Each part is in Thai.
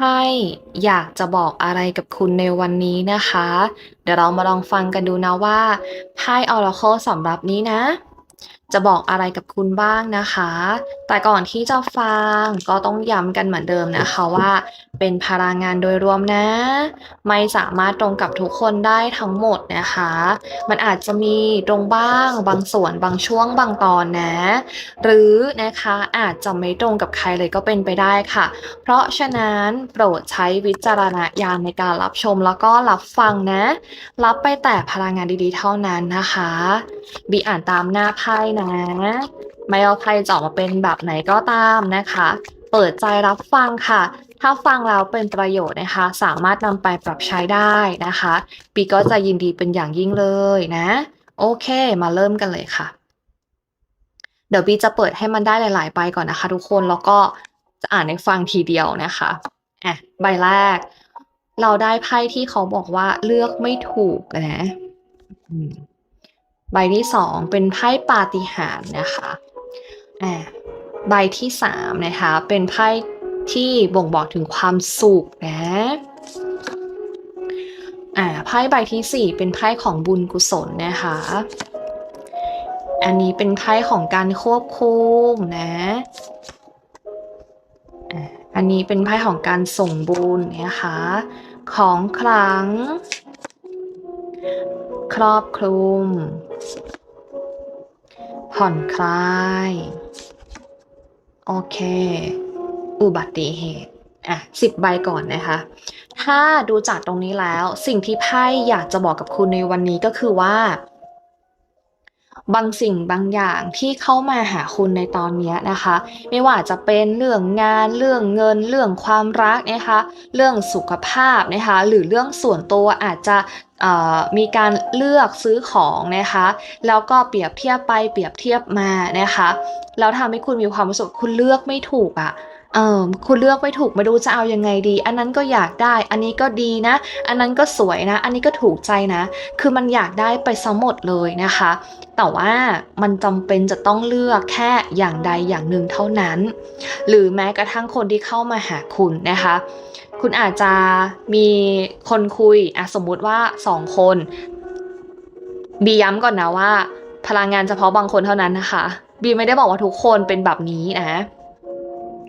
ให้อยากจะบอกอะไรกับคุณในวันนี้นะคะ เดี๋ยวเรามาลองฟังกันดูนะว่าไพ่ออร์ a c l e สำหรับนี้นะ จะบอกอะไรกับคุณบ้างนะคะ แต่ก่อนที่จะฟังก็ต้องย้ำกันเหมือนเดิมนะคะว่า เป็นพลังงานโดยรวมนะ ไม่สามารถตรงกับทุกคนได้ทั้งหมดนะคะ มันอาจจะมีตรงบ้างบางส่วนบางช่วงบางตอนนะ หรือนะคะอาจจะไม่ตรงกับใครเลยก็เป็นไปได้ค่ะ เพราะฉะนั้นโปรดใช้วิจารณญาณในการรับชมแล้วก็รับฟังนะ รับไปแต่พลังงานดีๆ เท่านั้นนะคะบีอ่านตามหน้าไพ่นะ ไม่เอาไพ่จะออกมาเป็นแบบไหนก็ตามนะคะ เปิดใจรับฟังค่ะ ถ้าฟังแล้วเป็นประโยชน์นะคะ สามารถนำไปปรับใช้ได้นะคะ ปีก็จะยินดีเป็นอย่างยิ่งเลยนะ โอเค มาเริ่มกันเลยค่ะ เดี๋ยวบีจะเปิดให้มันได้หลาย ๆ ใบก่อนนะคะ ทุกคนแล้วก็จะอ่านให้ฟังทีเดียวนะคะอะใบแรก เราได้ไพ่ที่เขาบอกว่าเลือกไม่ถูกนะ อืม ใบที่สองเป็นไพ่ปาฏิหาริย์นะคะอ่าใบที่สามนะคะเป็นไพ่ที่บ่งบอกถึงความสุขนะอ่าไพ่ใบที่สี่เป็นไพ่ของบุญกุศลนะคะ อันนี้เป็นไพ่ของการควบคุมนะอันนี้เป็นไพ่ของการส่งบุญนะคะ ของขลังครอบคลุม ผ่อนคลาย โอเค อุบัติเหตุอะสิบใบก่อนนะคะ ถ้าดูจากตรงนี้แล้วสิ่งที่ไพ่อยากจะบอกกับคุณในวันนี้ก็คือว่า บางสิ่งบางอย่างที่เข้ามาหาคุณในตอนนี้นะคะ ไม่ว่าจะเป็นเรื่องงานเรื่องเงิน เรื่องความรักนะคะ เรื่องสุขภาพนะคะ หรือเรื่องส่วนตัวอาจจะมีการเลือกซื้อของนะคะ แล้วก็เปรียบเทียบไปเปรียบเทียบมานะคะแล้วทำให้คุณมีความรู้สึกคุณเลือกไม่ถูกอะ่ะ เออคุณเลือกไม่ถูกไม่รู้จะเอายังไงดี อันนั้นก็อยากได้ อันนี้ก็ดีนะ อันนั้นก็สวยนะ อันนี้ก็ถูกใจนะ คือมันอยากได้ไปซะหมดเลยนะคะ แต่ว่ามันจำเป็นจะต้องเลือกแค่อย่างใดอย่างหนึ่งเท่านั้น หรือแม้กระทั่งคนที่เข้ามาหาคุณนะคะ คุณอาจจะมีคนคุยอะสมมุติว่าสองคน บีย้ำก่อนนะว่า พลังงานเฉพาะบางคนเท่านั้นนะคะ บีไม่ได้บอกว่าทุกคนเป็นแบบนี้นะ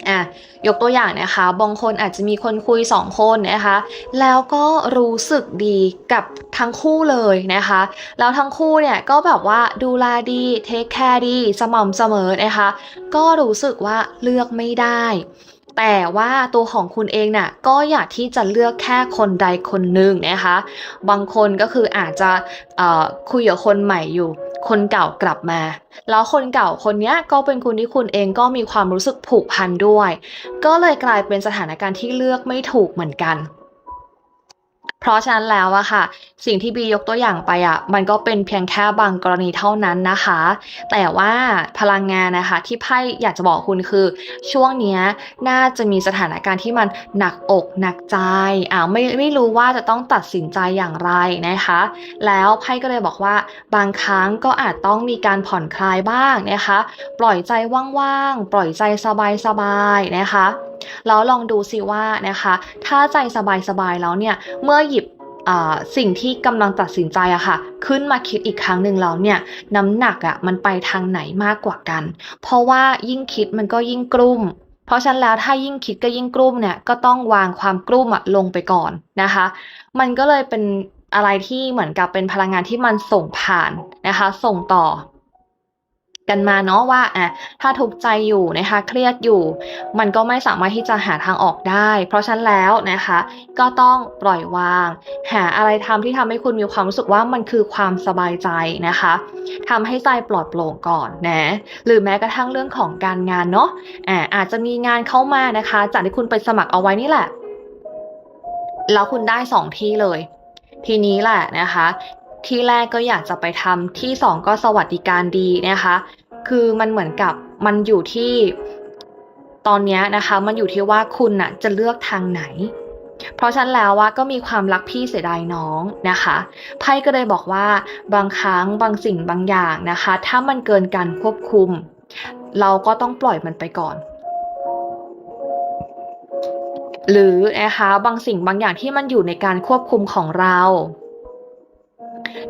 อะยกตัวอย่างนะคะบางคนอาจจะมีคนคุยสองคนนะคะ แล้วก็รู้สึกดีกับทั้งคู่เลยนะคะ แล้วทั้งคู่เนี่ยก็แบบว่าดูแลดีเทคแคร์ดีสม่ำเสมอนะคะ ก็รู้สึกว่าเลือกไม่ได้ แต่ว่าตัวของคุณเองน่ะก็อยากที่จะเลือกแค่คนใดคนหนึ่งนะคะ บางคนก็คืออาจจะคุยกับคนใหม่อยู่ คนเก่ากลับมา แล้วคนเก่าคนนี้ก็เป็นคนที่คุณเองก็มีความรู้สึกผูกพันด้วย ก็เลยกลายเป็นสถานการณ์ที่เลือกไม่ถูกเหมือนกัน เพราะฉะนั้นแล้วอะค่ะ สิ่งที่บียกตัวอย่างไปอะมันก็เป็นเพียงแค่บางกรณีเท่านั้นนะคะ แต่ว่าพลังงานนะคะ ที่ไพ่อยากจะบอกคุณคือ ช่วงเนี้ยน่าจะมีสถานการณ์ที่มันหนักอกหนักใจอ่าไม่ไม่รู้ว่าจะต้องตัดสินใจอย่างไรนะคะ แล้วไพ่ก็เลยบอกว่า บางครั้งก็อาจต้องมีการผ่อนคลายบ้างนะคะ ปล่อยใจว่างๆปล่อยใจสบายๆนะคะ แล้วลองดูสิว่านะคะ ถ้าใจสบายๆแล้วเนี่ย เมื่อหยิบสิ่งที่กำลังตัดสินใจอะค่ะ ขึ้นมาคิดอีกครั้งหนึ่งแล้วเนี่ยน้ำหนักอะมันไปทางไหนมากกว่ากัน เพราะว่ายิ่งคิดมันก็ยิ่งกลุ้มเพราะฉะนั้นแล้วถ้ายิ่งคิดก็ยิ่งกลุ้มเนี่ยก็ต้องวางความกลุ้มอะลงไปก่อนนะคะ มันก็เลยเป็นอะไรที่เหมือนกับเป็นพลังงานที่มันส่งผ่านนะคะ ส่งต่อ กันมาเนาะว่าอะถ้าทุกข์ใจอยู่นะคะ เครียดอยู่ มันก็ไม่สามารถที่จะหาทางออกได้ เพราะฉะนั้นแล้วนะคะ ก็ต้องปล่อยวาง หาอะไรทำที่ทำให้คุณมีความรู้สึกว่ามันคือความสบายใจนะคะทำให้ใจปลอดโปร่งก่อนนะหรือแม้กระทั่งเรื่องของการงานเนาะอ่าอาจจะมีงานเข้ามานะคะ จากที่คุณไปสมัครเอาไว้นี่แหละแล้วคุณได้สองที่เลย ทีนี้แหละนะคะ ที่แรกก็อยากจะไปทำที่สองก็สวัสดิการดีนะคะ คือมันเหมือนกับมันอยู่ที่ตอนนี้นะคะ มันอยู่ที่ว่าคุณน่ะจะเลือกทางไหน เพราะฉะนั้นแล้วว่าก็มีความรักพี่เสียดายน้องนะคะไพ่ก็เลยบอกว่าบางครั้งบางสิ่งบางอย่างนะคะ ถ้ามันเกินการควบคุม เราก็ต้องปล่อยมันไปก่อนหรือนะคะบางสิ่งบางอย่างที่มันอยู่ในการควบคุมของเรา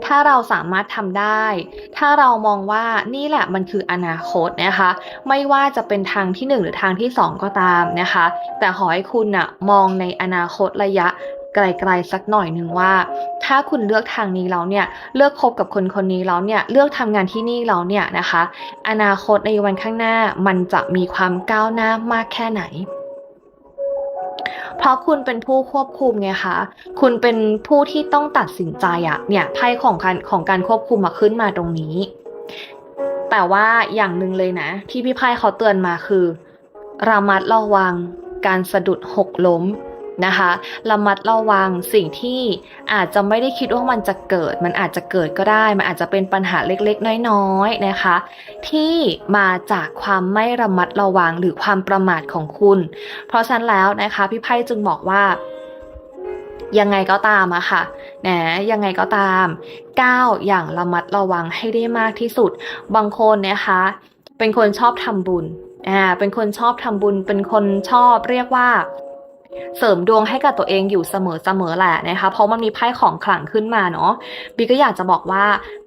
ถ้าเราสามารถทำได้ ถ้าเรามองว่านี่แหละมันคืออนาคตนะคะ ไม่ว่าจะเป็นทางที่หนึ่งหรือทางที่สองก็ตามนะคะ แต่ขอให้คุณนะมองในอนาคตระยะไกลๆสักหน่อยหนึ่งว่า ถ้าคุณเลือกทางนี้แล้วเนี่ยเลือกคบกับคนคนนี้แล้วเนี่ยเลือกทำงานที่นี่แล้วเนี่ยนะคะ อนาคตในวันข้างหน้ามันจะมีความก้าวหน้ามากแค่ไหน เพราะคุณเป็นผู้ควบคุมไงคะคุณเป็นผู้ที่ต้องตัดสินใจอะเนี่ยไพ่ของการของการควบคุมมาขึ้นมาตรงนี้ แต่ว่าอย่างหนึ่งเลยนะ ที่พี่ไพ่เขาเตือนมาคือระมัดระวังการสะดุดหกล้ม นะคะระมัดระวังสิ่งที่อาจจะไม่ได้คิดว่ามันจะเกิด มันอาจจะเกิดก็ได้ มันอาจจะเป็นปัญหาเล็กๆ น้อยๆนะคะ ที่มาจากความไม่ระมัดระวังหรือความประมาทของคุณ เพราะฉะนั้นแล้วนะคะพี่ไพ่จึงบอกว่ายังไงก็ตามอะค่ะนะยังไงก็ตามก้าวอย่างระมัดระวังให้ได้มากที่สุด บางคนนะคะ เป็นคนชอบทำบุญอ่าเป็นคนชอบทำบุญ เป็นคนชอบเรียกว่า เสริมดวงให้กับตัวเองอยู่เสมอๆแหละนะคะ เพราะมันมีไพ่ของขลังขึ้นมาเนาะบีก็อยากจะบอกว่า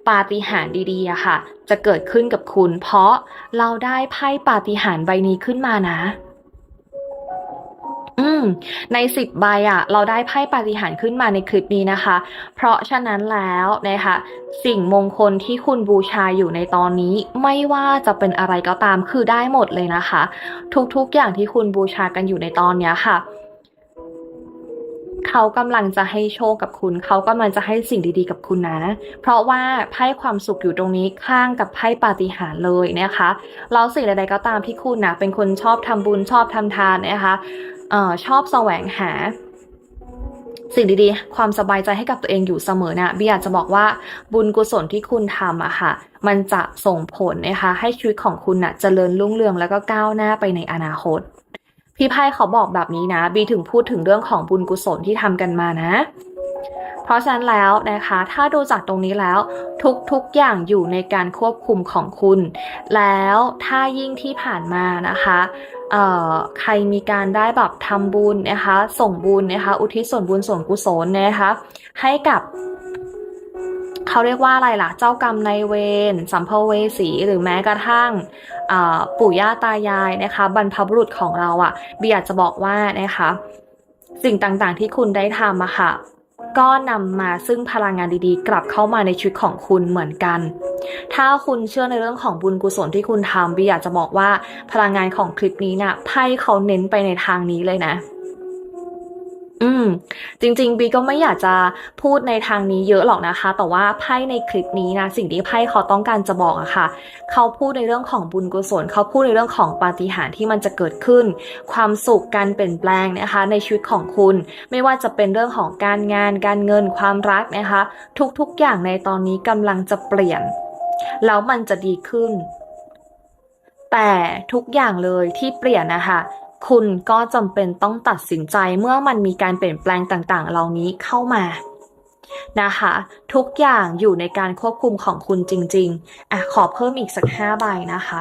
ปาฏิหาริย์ดีๆอะค่ะ จะเกิดขึ้นกับคุณ เพราะเราได้ไพ่ปาฏิหาริย์ใบนี้ขึ้นมานะอืมในสิบใบอะ เราได้ไพ่ปาฏิหาริย์ขึ้นมาในคลิปนี้นะคะ เพราะฉะนั้นแล้วนะคะสิ่งมงคลที่คุณบูชาอยู่ในตอนนี้ ไม่ว่าจะเป็นอะไรก็ตามคือได้หมดเลยนะคะ ทุกๆอย่างที่คุณบูชากันอยู่ในตอนนี้ค่ะ เขากำลังจะให้โชคกับคุณ เขากำลังจะให้สิ่งดีๆกับคุณนะ เพราะว่าไพ่ความสุขอยู่ตรงนี้ข้างกับไพ่ปาฏิหาริย์เลยนะคะแล้วสิ่งใดๆก็ตามที่คุณนะเป็นคนชอบทำบุญชอบทำทานนะคะเอ่อชอบแสวงหาสิ่งดีๆ ความสบายใจให้กับตัวเองอยู่เสมอนะบีอยากจะบอกว่าบุญกุศลที่คุณทำอะค่ะ มันจะส่งผลนะคะให้ชีวิตของคุณน่ะเจริญรุ่งเรืองแล้วก็ก้าวหน้าไปในอนาคต พี่ไพ่เขาบอกแบบนี้นะ บีถึงพูดถึงเรื่องของบุญกุศลที่ทำกันมานะ เพราะฉะนั้นแล้วนะคะ ถ้าดูจากตรงนี้แล้ว ทุกๆอย่างอยู่ในการควบคุมของคุณ แล้วถ้ายิ่งที่ผ่านมานะคะใครมีการได้แบบทำบุญนะคะ ส่งบุญนะคะ อุทิศส่วนบุญส่วนกุศลนะคะ ให้กับ เขาเรียกว่าอะไรล่ะ เจ้ากรรมนายเวรสัมภเวสีหรือแม้กระทั่งปู่ย่าตายายนะคะ บรรพบุรุษของเราอะ่ะบีอยากจะบอกว่านะคะ สิ่งต่างๆที่คุณได้ทำอะค่ะก็นำมาซึ่งพลังงานดีๆ กลับเข้ามาในชีวิตของคุณเหมือนกัน ถ้าคุณเชื่อในเรื่องของบุญกุศลที่คุณทำบีอยากจะบอกว่าพลังงานของคลิปนี้น่ะไพ่เขาเน้นไปในทางนี้เลยนะ อืม จริงๆบีก็ไม่อยากจะพูดในทางนี้เยอะหรอกนะคะ แต่ว่าไพ่ในคลิปนี้นะ สิ่งที่ไพ่เขาต้องการจะบอกอะค่ะ เขาพูดในเรื่องของบุญกุศล เขาพูดในเรื่องของปาฏิหาริย์ที่มันจะเกิดขึ้น ความสุขการเปลี่ยนแปลงนะคะ ในชีวิตของคุณ ไม่ว่าจะเป็นเรื่องของการงาน การเงิน ความรักนะคะ ทุกๆอย่างในตอนนี้กำลังจะเปลี่ยน แล้วมันจะดีขึ้น แต่ทุกอย่างเลยที่เปลี่ยนนะคะ คุณก็จำเป็นต้องตัดสินใจเมื่อมันมีการเปลี่ยนแปลงต่างๆ เหล่านี้เข้ามานะคะ ทุกอย่างอยู่ในการควบคุมของคุณจริงๆอะขอเพิ่มอีกสักห้าใบนะคะ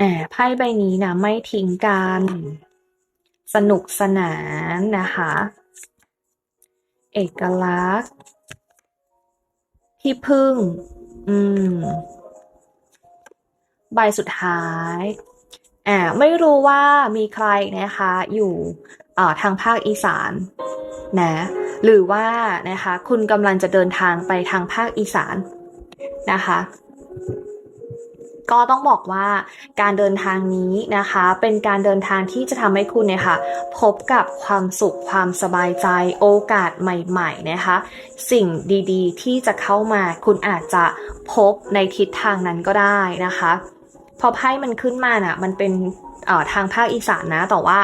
อ่าไพ่ใบนี้นะไม่ทิ้งกัน สนุกสนานนะคะ เอกลักษณ์ ที่พึ่ง อืม ใบสุดท้ายอ่าไม่รู้ว่ามีใครนะคะ อยู่อ่าทางภาคอีสานนะหรือว่านะคะ คุณกำลังจะเดินทางไปทางภาคอีสานนะคะ ก็ต้องบอกว่าการเดินทางนี้นะคะ เป็นการเดินทางที่จะทำให้คุณเนี่ยค่ะ พบกับความสุขความสบายใจโอกาสใหม่ๆนะคะ สิ่งดีๆ ที่จะเข้ามาคุณอาจจะพบในทิศทางนั้นก็ได้นะคะ พอไพ่มันขึ้นมาน่ะมันเป็นเอ่อทางภาคอีสานนะแต่ว่า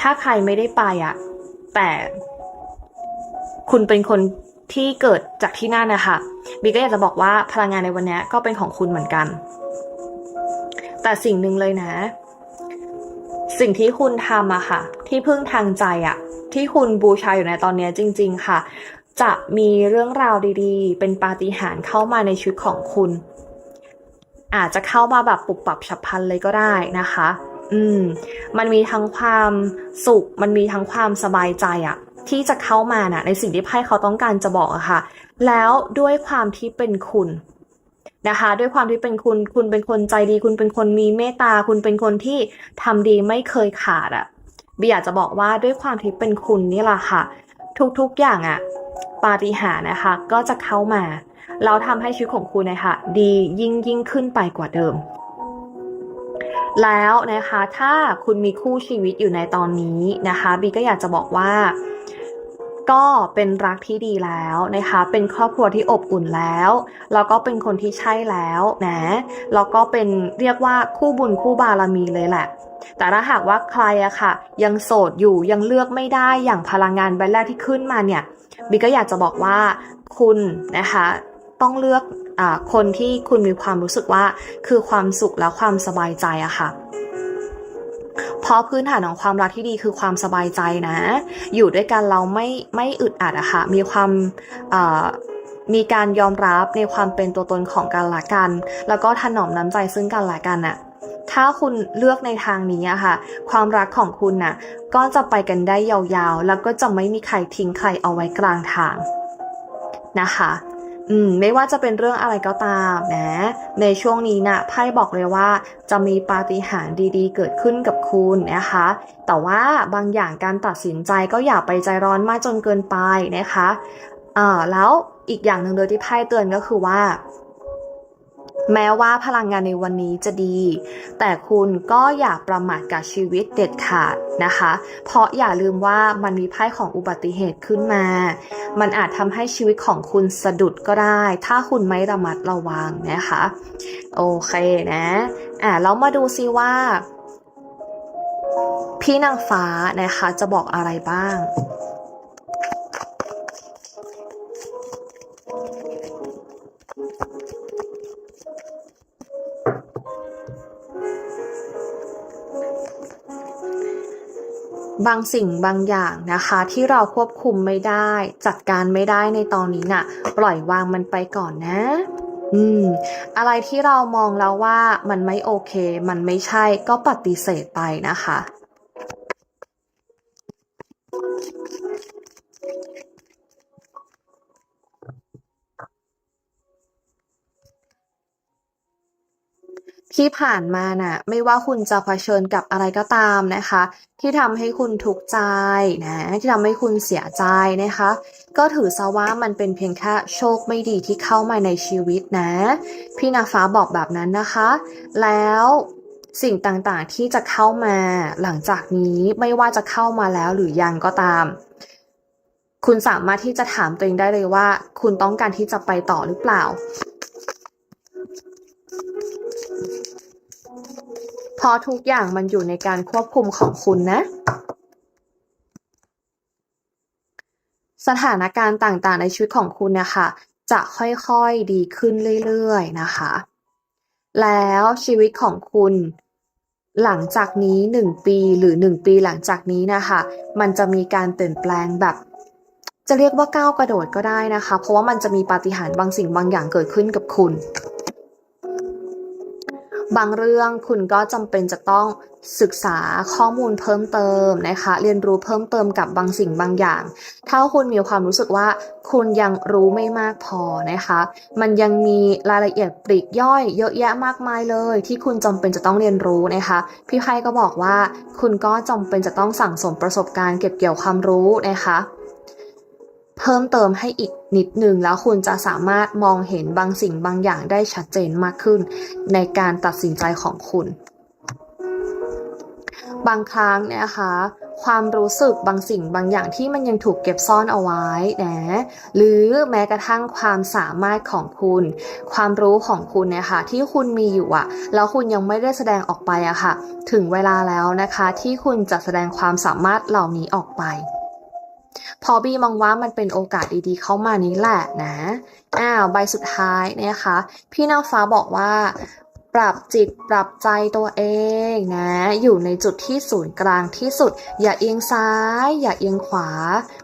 ถ้าใครไม่ได้ไปอะแต่คุณเป็นคน ที่เกิดจากที่นั่นนะคะบีก็อยากจะบอกว่าพลังงานในวันนี้ก็เป็นของคุณเหมือนกัน แต่สิ่งหนึ่งเลยนะ สิ่งที่คุณทำอะค่ะ ที่พึ่งทางใจอะที่คุณบูชาอยู่ในตอนนี้จริง ๆ ค่ะ จะมีเรื่องราวดีๆ เป็นปาฏิหาริย์เข้ามาในชีวิตของคุณ อาจจะเข้ามาแบบปุบปับฉับพลันเลยก็ได้นะคะ อืม มันมีทั้งความสุข มันมีทั้งความสบายใจอะ ที่จะเข้ามาน่ะในสิ่งที่ไพ่เขาต้องการจะบอกอะค่ะ แล้วด้วยความที่เป็นคุณนะคะ ด้วยความที่เป็นคุณ คุณเป็นคนใจดี คุณเป็นคนมีเมตตา คุณเป็นคนที่ทำดีไม่เคยขาดอะบีอยากจะบอกว่าด้วยความที่เป็นคุณนี่แหละค่ะ ทุกๆอย่างอะปาฏิหาริย์นะคะ ก็จะเข้ามาแล้วทำให้ชีวิตของคุณนะคะดียิ่งยิ่งขึ้นไปกว่าเดิม แล้วนะคะถ้าคุณมีคู่ชีวิตอยู่ในตอนนี้นะคะบีก็อยากจะบอกว่า ก็เป็นรักที่ดีแล้วนะคะ เป็นครอบครัวที่อบอุ่นแล้ว แล้วก็เป็นคนที่ใช่แล้วนะ แล้วก็เป็นเรียกว่าคู่บุญคู่บารมีเลยแหละ แต่ถ้าหากว่าใครอะค่ะ ยังโสดอยู่ยังเลือกไม่ได้อย่างพลังงานใบแรกที่ขึ้นมาเนี่ยบีก็อยากจะบอกว่าคุณนะคะต้องเลือกอคนที่คุณมีความรู้สึกว่าคือความสุขและความสบายใจอะค่ะ เพราะพื้นฐานของความรักที่ดีคือความสบายใจนะ อยู่ด้วยกันเราไม่ไม่อึดอัดอะค่ะ มีความมีการยอมรับในความเป็นตัวตนของกันและกัน แล้วก็ถนอมน้ำใจซึ่งกันและกันอะถ้าคุณเลือกในทางนี้อะค่ะ ความรักของคุณน่ะ ก็จะไปกันได้ยาวๆ แล้วก็จะไม่มีใครทิ้งใครเอาไว้กลางทางนะคะ อืมไม่ว่าจะเป็นเรื่องอะไรก็ตามนะ ในช่วงนี้นะไพ่บอกเลยว่า จะมีปาฏิหาริย์ดีๆ เกิดขึ้นกับคุณนะคะ แต่ว่าบางอย่างการตัดสินใจก็อย่าไปใจร้อนมากจนเกินไปนะคะอ่าแล้วอีกอย่างหนึ่งเลยที่ไพ่เตือนก็คือว่า แม้ว่าพลังงานในวันนี้จะดี แต่คุณก็อย่าประมาทกับชีวิตเด็ดขาดนะคะ เพราะอย่าลืมว่ามันมีไพ่ของอุบัติเหตุขึ้นมา มันอาจทำให้ชีวิตของคุณสะดุดก็ได้ ถ้าคุณไม่ระมัดระวังนะคะ โอเคนะ อ่าแล้วมาดูซิว่า พี่นางฟ้านะคะจะบอกอะไรบ้าง บางสิ่งบางอย่างนะคะที่เราควบคุมไม่ได้ จัดการไม่ได้ในตอนนี้น่ะ ปล่อยวางมันไปก่อนนะ อืม อะไรที่เรามองแล้วว่ามันไม่โอเค มันไม่ใช่ก็ปฏิเสธไปนะคะ ที่ผ่านมาน่ะไม่ว่าคุณจะเผชิญกับอะไรก็ตามนะคะ ที่ทำให้คุณทุกข์ใจนะที่ทำให้คุณเสียใจนะคะ ก็ถือซะว่ามันเป็นเพียงแค่โชคไม่ดีที่เข้ามาในชีวิตนะ พี่นาฟ้าบอกแบบนั้นนะคะ แล้วสิ่งต่างๆที่จะเข้ามาหลังจากนี้ไม่ว่าจะเข้ามาแล้วหรือยังก็ตาม คุณสามารถที่จะถามตัวเองได้เลยว่า คุณต้องการที่จะไปต่อหรือเปล่า ราะทุกอย่างมันอยู่ในการควบคุมของคุณนะ สถานการณ์ต่างๆ ในชีวิตของคุณนี่ยค่ะจะค่อยๆดีขึ้นเรื่อยๆนะคะ แล้วชีวิตของคุณหลังจากนี้หนึ่งปีหรือหนึ่งปีหลังจากนี้นะคะ มันจะมีการเปลี่ยนแปลงแบบ จะเรียกว่าก้าวกระโดดก็ได้นะคะ เพราะว่ามันจะมีปาฏิหาริย์บางสิ่งบางอย่างเกิดขึ้นกับคุณ บางเรื่องคุณก็จำเป็นจะต้องศึกษาข้อมูลเพิ่มเติมนะคะ เรียนรู้เพิ่มเติมกับบางสิ่งบางอย่าง ถ้าคุณมีความรู้สึกว่าคุณยังรู้ไม่มากพอนะคะ มันยังมีรายละเอียดปลีกย่อยเยอะแยะมากมายเลย ที่คุณจำเป็นจะต้องเรียนรู้นะคะ พี่ไพ่ก็บอกว่า คุณก็จำเป็นจะต้องสั่งสมประสบการณ์เก็บเกี่ยวความรู้นะคะ เพิ่มเติมให้อีกนิดนึงแล้วคุณจะสามารถมองเห็นบางสิ่งบางอย่างได้ชัดเจนมากขึ้น ในการตัดสินใจของคุณ บางครั้งเนี่ยนะคะ ความรู้สึกบางสิ่งบางอย่างที่มันยังถูกเก็บซ่อนเอาไว้นะหรือแม้กระทั่งความสามารถของคุณ ความรู้ของคุณเนี่ยค่ะที่คุณมีอยู่อะแล้วคุณยังไม่ได้แสดงออกไปอะค่ะ ถึงเวลาแล้วนะคะที่คุณจะแสดงความสามารถเหล่านี้ออกไป พอบีมองว่ามันเป็นโอกาสดีๆ เข้ามานี้แหละนะ อ้าวใบสุดท้ายนะคะ พี่นางฟ้าบอกว่า ปรับจิตปรับใจตัวเองนะ อยู่ในจุดที่ศูนย์กลางที่สุด อย่าเอียงซ้าย อย่าเอียงขวา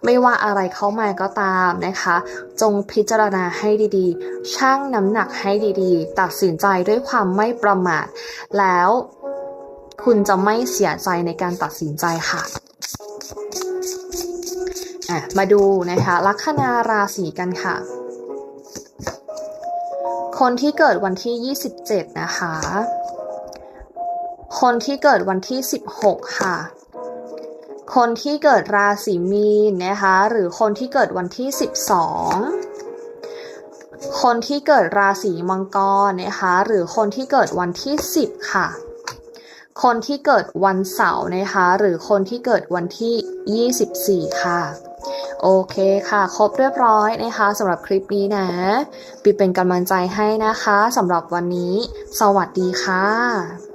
ไม่ว่าอะไรเข้ามาก็ตามนะคะ จงพิจารณาให้ดีๆ ชั่งน้ำหนักให้ดีๆ ตัดสินใจด้วยความไม่ประมาท แล้วคุณจะไม่เสียใจในการตัดสินใจค่ะ อะมาดูนะคะลัคนาราศีกันค่ะ คนที่เกิดวันที่ 27 นะคะ คนที่เกิดวันที่ 16 ค่ะ คนที่เกิดราศีมีนนะคะ หรือคนที่เกิดวันที่ 12 คนที่เกิดราศีมังกรนะคะ หรือคนที่เกิดวันที่ 10 ค่ะคนที่เกิดวันเสาร์นะคะ หรือคนที่เกิดวันที่ 24 ค่ะ โอเคค่ะ ครบเรียบร้อยนะคะสำหรับคลิปนี้นะปีเป็นกำลังใจให้นะคะสำหรับวันนี้ สวัสดีค่ะ